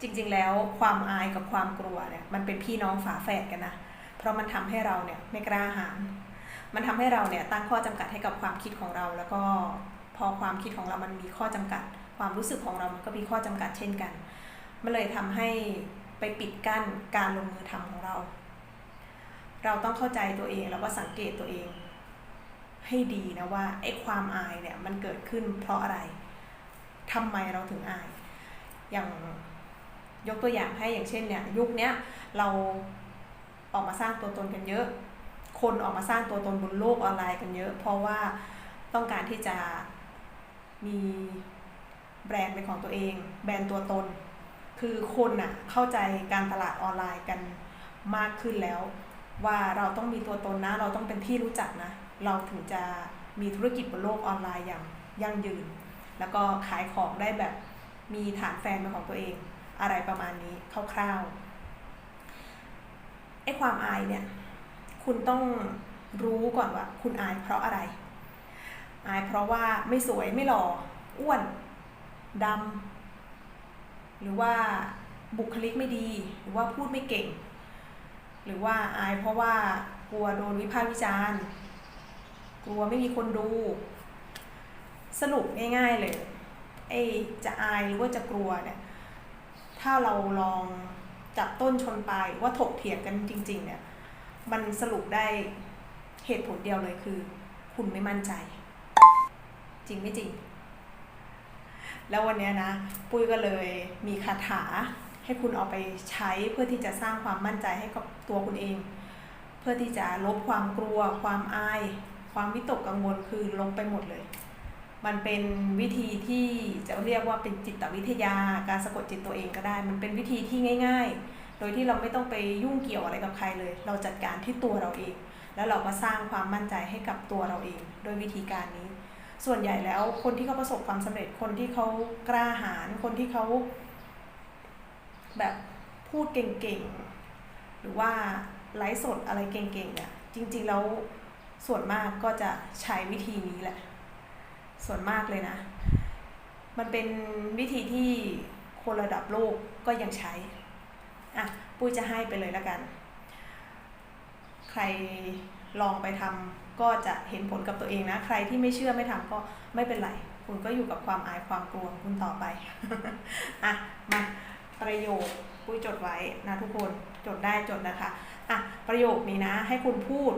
จริงๆ แล้วความอายกับความกลัวเนี่ยมันเป็นพี่น้องฝาแฝดกันนะ เพราะมันทำให้เราเนี่ยไม่กล้าหาญมันทำให้เราเนี่ยตั้งข้อจำกัดให้กับความคิดของเรา แล้วก็พอความคิดของเรามันมีข้อจำกัด ความรู้สึกของเรามันก็มีข้อจำกัดเช่นกัน มันเลยทำให้ไปปิดกั้นการลงมือทำของเรา เราต้องเข้าใจตัวเองแล้วก็สังเกตตัวเอง ให้ดีนะว่าไอ้ความอายเนี่ยมันเกิดขึ้นเพราะอะไรทำไมเราถึงอาย อย่าง ยกตัวอย่างให้อย่างเช่นเนี่ยยุคนี้เราออกมาสร้างตัวตนกันเยอะ คนออกมาสร้างตัวตนบนโลกออนไลน์กันเยอะ เพราะว่าต้องการที่จะมีแบรนด์เป็นของตัวเอง แบรนด์ตัวตน คือคนน่ะเข้าใจการตลาดออนไลน์กันมากขึ้นแล้ว ว่าเราต้องมีตัวตนนะ เราต้องเป็นที่รู้จักนะ เราถึงจะมีธุรกิจบนโลกออนไลน์อย่างยั่งยืน แล้วก็ขายของได้แบบมีฐานแฟนเป็นของตัวเอง อะไรประมาณนี้คร่าวๆไอ้ความอายเนี่ยคุณต้องรู้ก่อนว่า คุณอายเพราะอะไร อายเพราะว่าไม่สวยไม่หล่ออ้วนดำหรือว่าบุคลิกไม่ดี หรือว่าพูดไม่เก่ง หรือว่าอายเพราะว่ากลัวโดนวิพากษ์วิจารณ์กลัวไม่มีคนดู สรุปง่ายๆเลยไอ้จะอายหรือว่าจะกลัวเนี่ย ถ้าเราลองจับต้นชนปลายว่าถกเถียงกันจริง ๆ เนี่ย มันสรุปได้เหตุผลเดียวเลยคือ คุณไม่มั่นใจ จริงไม่จริง แล้ววันเนี้ยนะ ปุ้ยก็เลยมีคาถาให้คุณเอาไปใช้เพื่อที่จะสร้างความมั่นใจให้กับตัวคุณเอง เพื่อที่จะลบความกลัว ความอาย ความวิตกกังวลคือลงไปหมดเลย มันเป็นวิธีที่จะเรียกว่าเป็นจิตวิทยาการสะกดจิตตัวเองก็ได้ มันเป็นวิธีที่ง่าย ๆ โดยที่เราไม่ต้องไปยุ่งเกี่ยวอะไรกับใครเลย เราจัดการที่ตัวเราเอง แล้วเราก็สร้างความมั่นใจให้กับตัวเราเอง โดยวิธีการนี้ ส่วนใหญ่แล้วคนที่เขาประสบความสำเร็จคนที่เขากล้าหาญคนที่เขาแบบพูดเก่งๆ หรือว่าไลฟ์สดอะไรเก่งๆเนี่ยจริงๆแล้วส่วนมากก็จะใช้วิธีนี้แหละ ส่วนมากเลยนะ มันเป็นวิธีที่คนระดับโลกก็ยังใช้ อะ ปุ้ยจะให้ไปเลยแล้วกัน ใครลองไปทำก็จะเห็นผลกับตัวเองนะ ใครที่ไม่เชื่อไม่ทำก็ไม่เป็นไร คุณก็อยู่กับความอายความกลัวคุณต่อไป อะ มาประโยคปุ้ยจดไว้นะทุกคนจดได้จดนะคะ อะ ประโยคนี้นะ ให้คุณพูด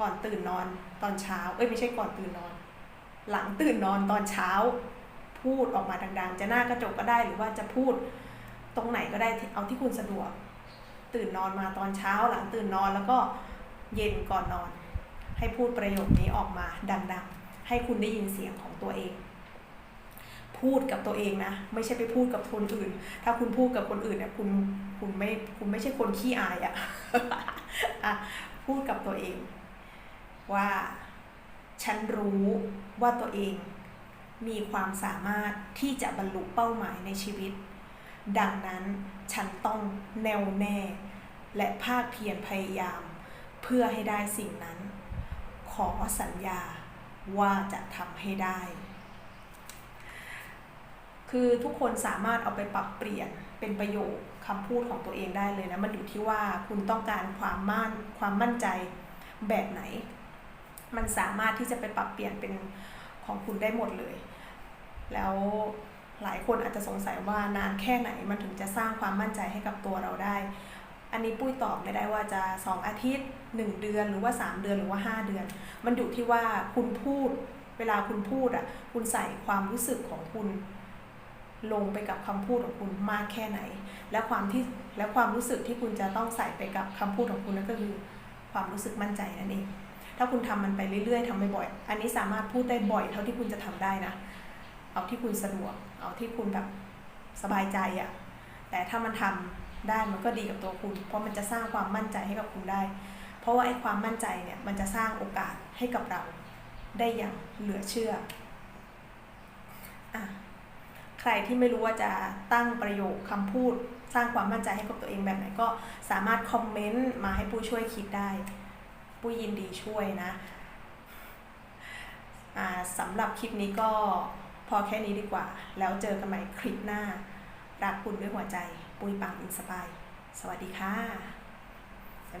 ก่อนตื่นนอนตอนเช้า เอ้ยไม่ใช่ก่อนตื่นนอน หลังตื่นนอนตอนเช้า พูดออกมาดังๆ จะหน้ากระจกก็ได้หรือว่าจะพูดตรงไหนก็ได้เอาที่คุณสะดวก ตื่นนอนมาตอนเช้า หลังตื่นนอนแล้วก็เย็นก่อนนอน ให้พูดประโยคนี้ออกมาดังๆ ให้คุณได้ยินเสียงของตัวเอง พูดกับตัวเองนะ ไม่ใช่ไปพูดกับคนอื่น ถ้าคุณพูดกับคนอื่นเนี่ยคุณคุณไม่คุณไม่ใช่คนขี้อายอะอะพูดกับตัวเองว่า ฉันรู้ว่าตัวเองมีความสามารถที่จะบรรลุเป้าหมายในชีวิต ดังนั้นฉันต้องแน่วแน่ และภาคเพียรพยายาม เพื่อให้ได้สิ่งนั้น ขอสัญญาว่าจะทำให้ได้ คือทุกคนสามารถเอาไปปรับเปลี่ยนเป็นประโยคคำพูดของตัวเองได้เลยนะ มันอยู่ที่ว่าคุณต้องการความมั่นความมั่นใจแบบไหน มันสามารถที่จะไปปรับเปลี่ยนเป็นของคุณได้หมดเลย แล้วหลายคนอาจจะสงสัยว่านานแค่ไหนมันถึงจะสร้างความมั่นใจให้กับตัวเราได้ อันนี้ปุ้ยตอบไม่ได้ว่าจะ 2 อาทิตย์ 1 เดือนหรือว่า 3 เดือนหรือว่า 5 เดือน มันอยู่ที่ว่าคุณพูดเวลาคุณพูดอะคุณใส่ความรู้สึกของคุณลงไปกับคำพูดของคุณมากแค่ไหน และความที่และความรู้สึกที่คุณจะต้องใส่ไปกับคำพูดของคุณนั่นก็คือ ความรู้สึกมั่นใจนั่นเอง ถ้าคุณทำมันไปเรื่อยๆทำบ่อยๆอันนี้สามารถพูดได้บ่อยเท่าที่คุณจะทำได้นะ เอาที่คุณสะดวก เอาที่คุณแบบสบายใจอะ่ะ แต่ถ้ามันทำได้มันก็ดีกับตัวคุณ เพราะมันจะสร้างความมั่นใจให้กับคุณได้ เพราะว่าไอ้ความมั่นใจเนี่ยมันจะสร้างโอกาสให้กับเราได้อย่างเหลือเชื่ออะใครที่ไม่รู้ว่าจะตั้งประโยคคำพูด สร้างความมั่นใจให้กับตัวเองแบบไหนก็สามารถคอมเมนต์มาให้ผู้ช่วยคิดได้ ผู้ยินดีช่วยนะสำหรับคลิปนี้ก็พอแค่นี้ดีกว่า แล้วเจอกันใหม่คลิปหน้า รักคุณด้วยหัวใจ ปุยปังอินสปาย สวัสดีค่ะ